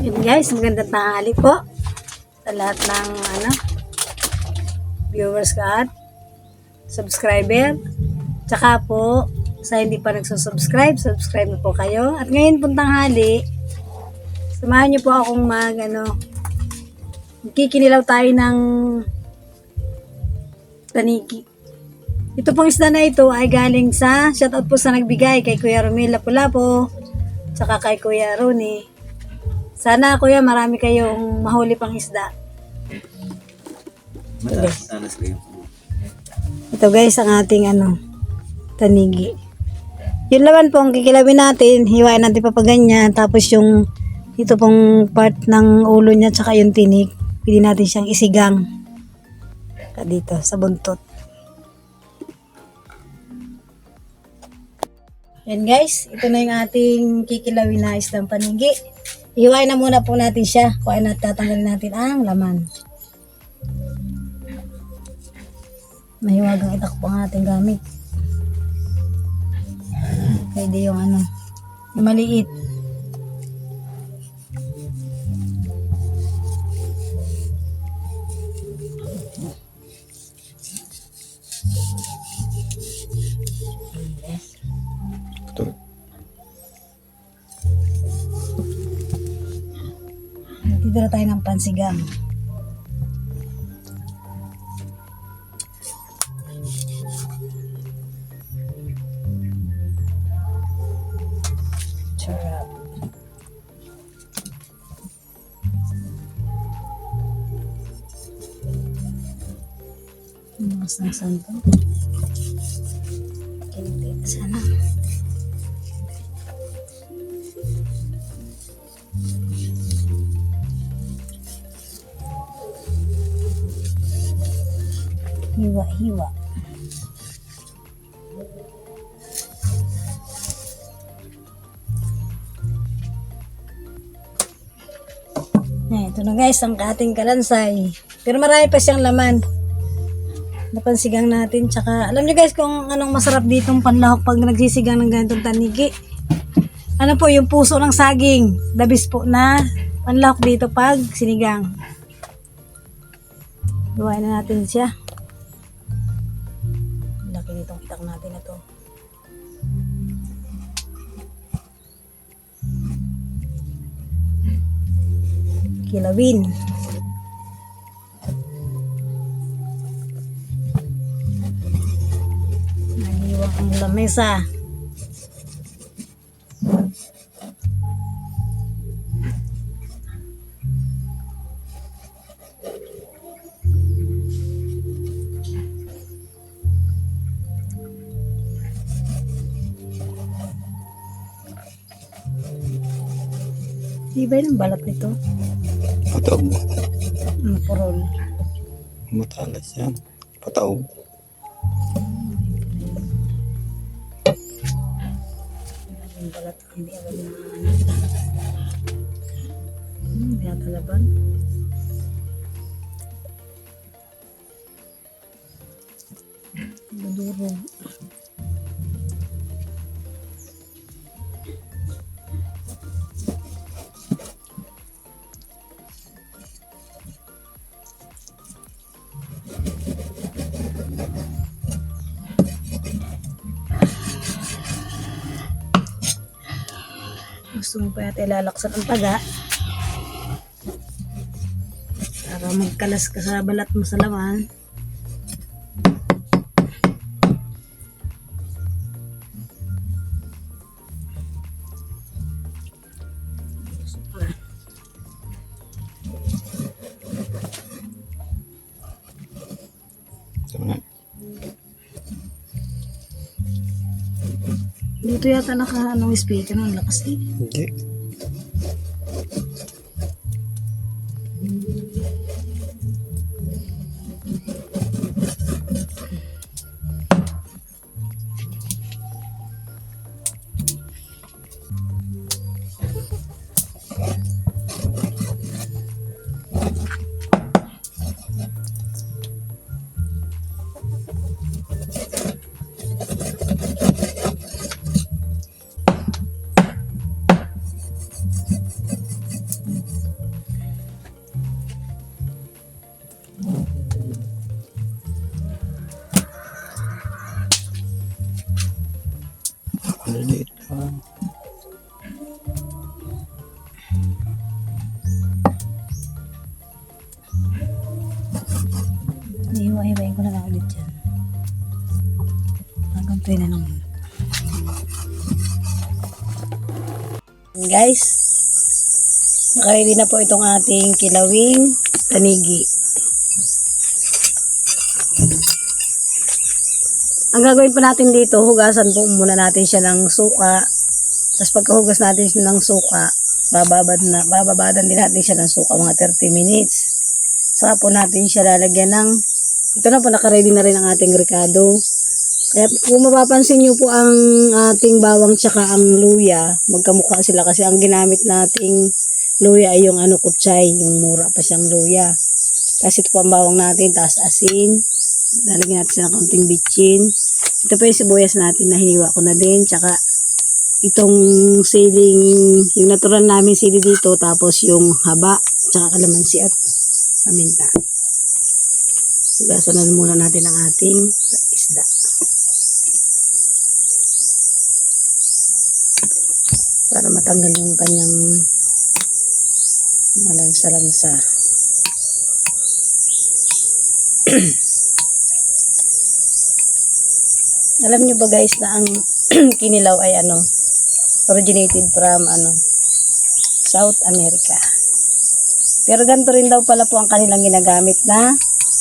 Yun guys, magandang tanghali po sa lahat ng ano, viewers ko at subscriber. Tsaka po, sa hindi pa nagsusubscribe, subscribe na po kayo. At ngayon pong tanghali, samahan niyo po akong mag ano, kikinilaw tayo ng tanigi. Ito pong isda na ito ay galing sa shoutout po sa nagbigay kay Kuya Romel Lapu-Lapu tsaka kay Kuya Ronnie. Sana Kuya marami kayong mahuli pang isda. Mataas, talas kayo. Ito guys ang ating ano tanigi. Yung laman po ang kikilawin natin, hiwain natin pa pa ganyan, tapos yung ito pong part ng ulo niya tsaka yung tinik, pwede natin siyang isigang Ka dito sa buntot. Yan guys, ito na yung ating kikilawin na isdang panigi. Hiwain na muna po natin siya. Kuhain at tatanggalin natin ang laman. Mahiwagang itak po ang ating gamit. Pwede yung ano, yung maliit. Titira tayo ng pansigang. Sarap. Mas ng santo. Kinitita sana. Hiwa-hiwa. Eh, ito na guys, ang ating kalansay. Pero marami pa siyang laman. Napansigang natin. Tsaka, alam niyo guys kung anong masarap ditong panlahok pag nagsisigang ng ganitong tanigi. Ano po, yung puso ng saging. Dabis po na panlahok dito pag sinigang. Gawain na natin siya. Nitong itak natin na to. Kilawin. Naniwang ang lamesa. Di ba yung balat nito? Pataog. Ano, purol. Matalas yan. Pataog. Yung balat hindi agad na. Hmm, binatalaban. Madurog. Gusto mo pa yata ilalaksan ang taga. Para magkalas ka sa balat mo sa laman. Dito yata naka anong speaker ng lakas eh. Hindi. Guys, nakaready na po itong ating kilawing tanigi. Ang gagawin pa natin dito, hugasan po muna natin siya ng suka. Tapos pagkahugas natin siya ng suka, bababad na, bababadan din natin siya ng suka mga 30 minutes. Saka po natin siya lalagyan ng, ito na po nakaready na rin ang ating ricado. Kaya kung mapapansin nyo po ang ating bawang tsaka ang luya, magkamukha sila kasi ang ginamit nating luya ay yung ano kutsay, yung mura pa siyang luya. Kasi ito po ang bawang natin, taas asin, lalagyan natin siya ng kaunting bitchin. Ito po yung sibuyas natin na hiniwa ko na din, tsaka itong siling, yung natural namin sili dito, tapos yung haba, tsaka kalamansi at paminta. Hugasan na muna natin ang ating isda. Para matanggal yung kanyang malansa-lansa. Alam nyo ba guys na ang kinilaw ay ano, originated from ano, South America. Pero ganito rin daw pala po ang kanilang ginagamit na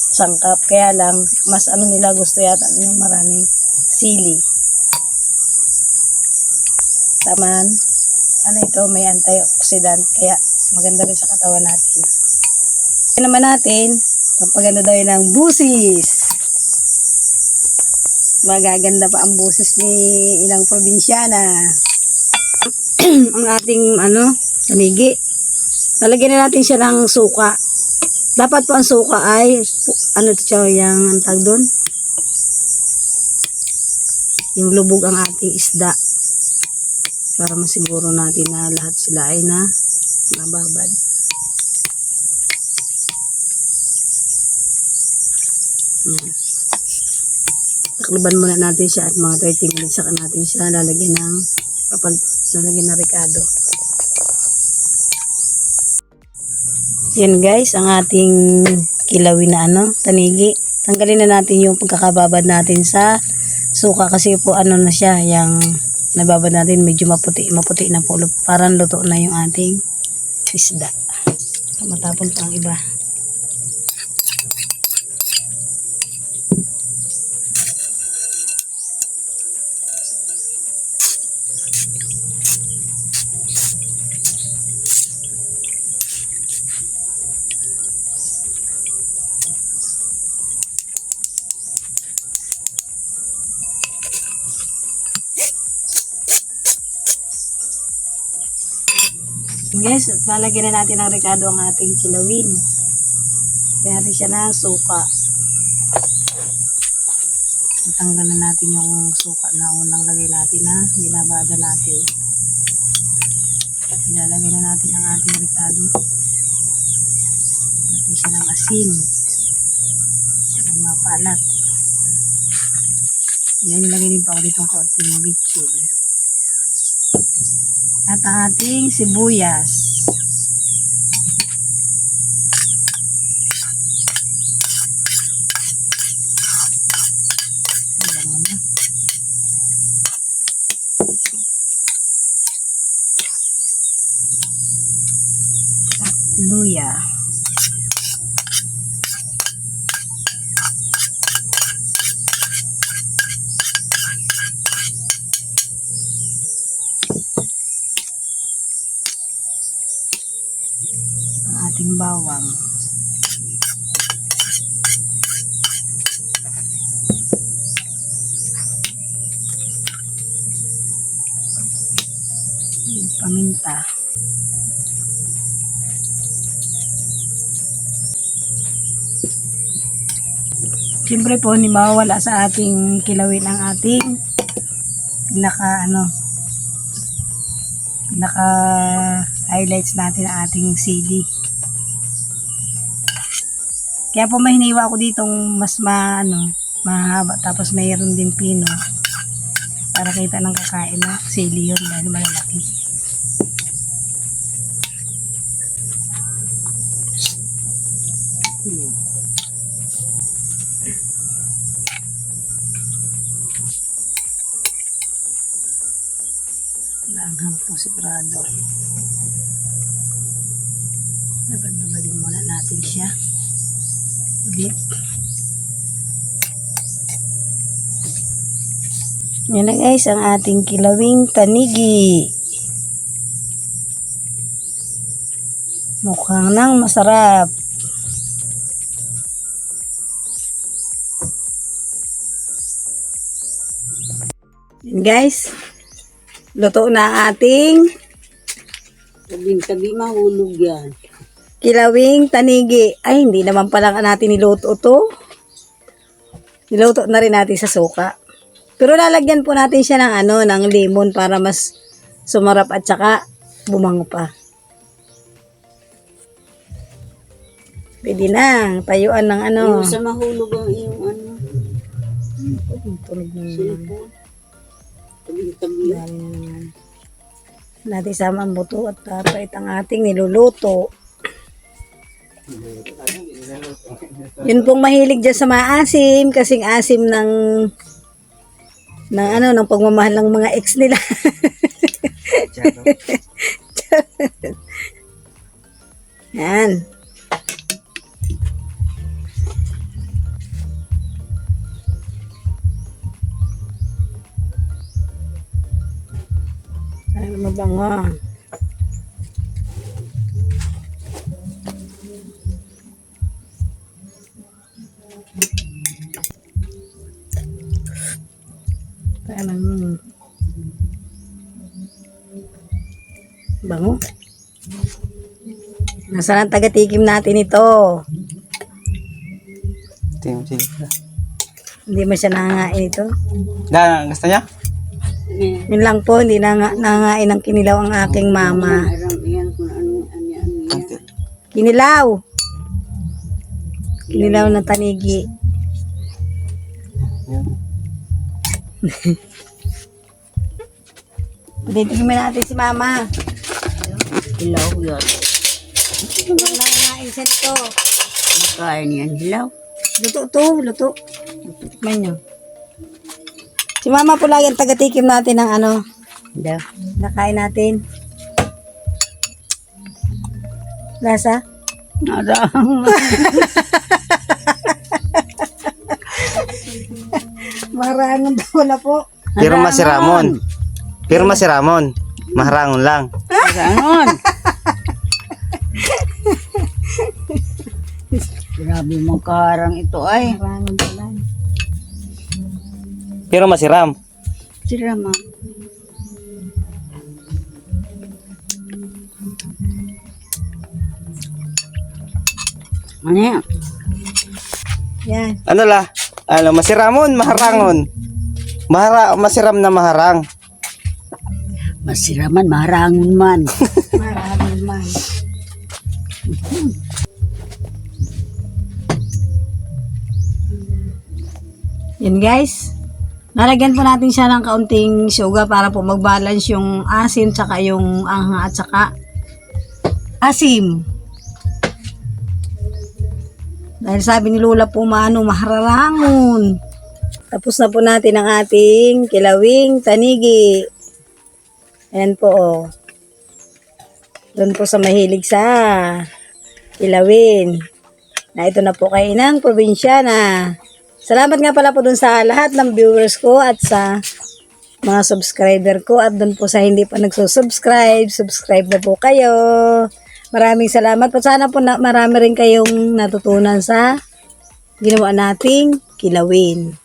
sangkap. Kaya lang, mas ano nila gusto yata yung maraming sili. Taman, ano ito, may antioxidant. Kaya maganda rin sa katawan natin. Kaya naman natin, kapag ano daw yun ng busis. Magaganda pa ang busis ni ilang probinsyana. ang ating ano, tanigi. Lalagyan na natin siya ng suka. Dapat po ang suka ay, ano ito siya, yung tag doon? Yung lubog ang ating isda. Para masiguro natin na lahat sila ay na nababad. Yan. Takliban muna natin siya at mga 30 minutes saka natin siya lalagyan ng papal, lalagyan ng ricado. Yan guys, ang ating kilawin na ano, tanigi. Tanggalin na natin yung pagkakababad natin sa suka kasi po ano na siya, yung nababad natin medyo maputi, maputi na po. Parang luto na yung ating isda. Matapon pa ang iba. Guys, lalagyan na natin ng rekado ang ating kilawin. Lagyan natin siya ng suka. Tanggalan natin yung suka na unang lagay natin na binabada natin. Ilalagay na natin ang ating rekado. Natin siya ng asin. Ng mapalat. Yan, nilagay din pa ako dito ng kaunting bitchin. Ang ating sibuyas. Luya. Bawang. Paminta. Siyempre po, hindi mawawala sa ating kilawin ang ating pinaka ano pinaka highlights natin ang ating CD. Kaya po may hiniwa ko ditong mas ma, ano, mahaba. Tapos mayroon din pino. Para kita ng kakain na sili yun dahil malalaki. Hmm. langham po sigurado. Babad-babadin muna natin siya. Ulit. Yan na guys, ang ating kilawing tanigi. Mukhang nang masarap. Yan guys, luto na ating Tabi-tabi mahulog yan. Kilawing tanigi. Ay, hindi naman pala natin niluto to. Niluto na rin natin sa suka. Pero lalagyan po natin siya ng ano, ng lemon para mas sumarap at saka bumango pa. Pwede na, tayuan ng ano. Yung sa mahulog ang iyong ano, Tulog na naman. Tabi-tabi. Natin sama ang buto at tapait ang ating niluluto. Yun pong mahilig dyan sa maasim, kasing asim ng ng ano, ng pagmamahal ng mga ex nila. Yan. Ano mabango. Bango. Nasaan ang taga-tikim natin ito? Tingnan sila. Hindi mo siya nangangain ito. Da, gusto niya? Eh, Yun lang po, hindi nanga, nangangain ng kinilaw ang aking mama. Kinilaw. Kinilaw ng tanigi. Titignan natin si mama. Hilaw yan. Nangangain siya nito. Kain yan, hilaw. Luto to, luto. Tikman nyo. Si mama po lagi ang taga-tikim natin ng ano. Da. Nakain natin. Lasa? Aram. Marangon daw na po. Pirma si Ramon. Pirma si Ramon. Maharangon lang. Arangon. Grabe mong karang ito ay. Marangon daw lang. Pirma si Ram. Sira ma. Ano yan? Yan. Ano la? Ano, masiramon, maharangon. Mahara, masiram na maharang. Masiraman, marangon man. Marangon man. Yan guys. Nalagyan po natin siya ng kaunting sugar para po mag-balance yung asim tsaka yung anghang at saka asim. Dahil sabi ni Lola po maano mahararangon. Tapos na po natin ang ating kilawing tanigi. Ayan po oh. Doon po sa mahilig sa ilawin. Na ito na po kay Inang Probinsyana. Salamat nga pala po dun sa lahat ng viewers ko at sa mga subscriber ko at dun po sa hindi pa nagsusubscribe, subscribe na po kayo. Maraming salamat po. Sana po na, marami rin kayong natutunan sa ginawa nating kilawin.